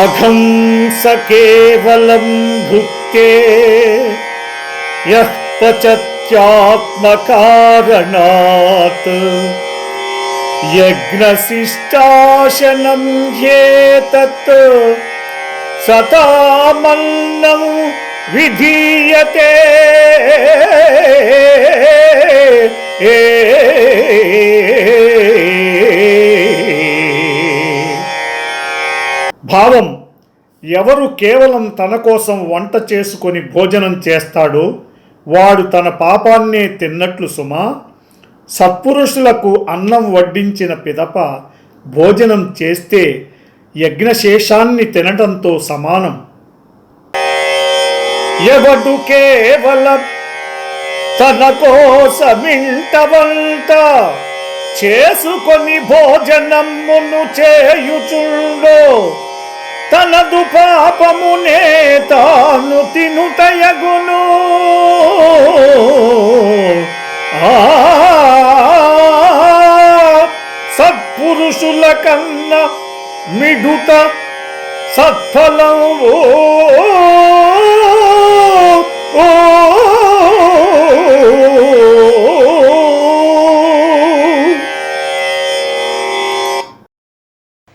अघं स केवलं भुक्ते यः पचत्यात्मकारणात्। यज्ञशिष्टाशनं ह्येतत् सतामन्नं विधीयते। భావం ఎవరు కేవలం తన కోసం వంట చేసుకొని భోజనం చేస్తాడో వాడు తన పాపాన్నే తిన్నట్లు సుమా సత్పురుషులకు అన్నం వడ్డించిన పిదప భోజనం చేస్తే యజ్ఞశేషాన్ని తినటంతో సమానం. ఎవడు కేవలం తన కోసమింట వంట చేసుకొని భోజనమ్మును చేయుచుండో తనదు పాపమునే తాను తినుటయగును. ఆ సత్పురుషుల కన్న మిడుత సత్ఫలం ఓ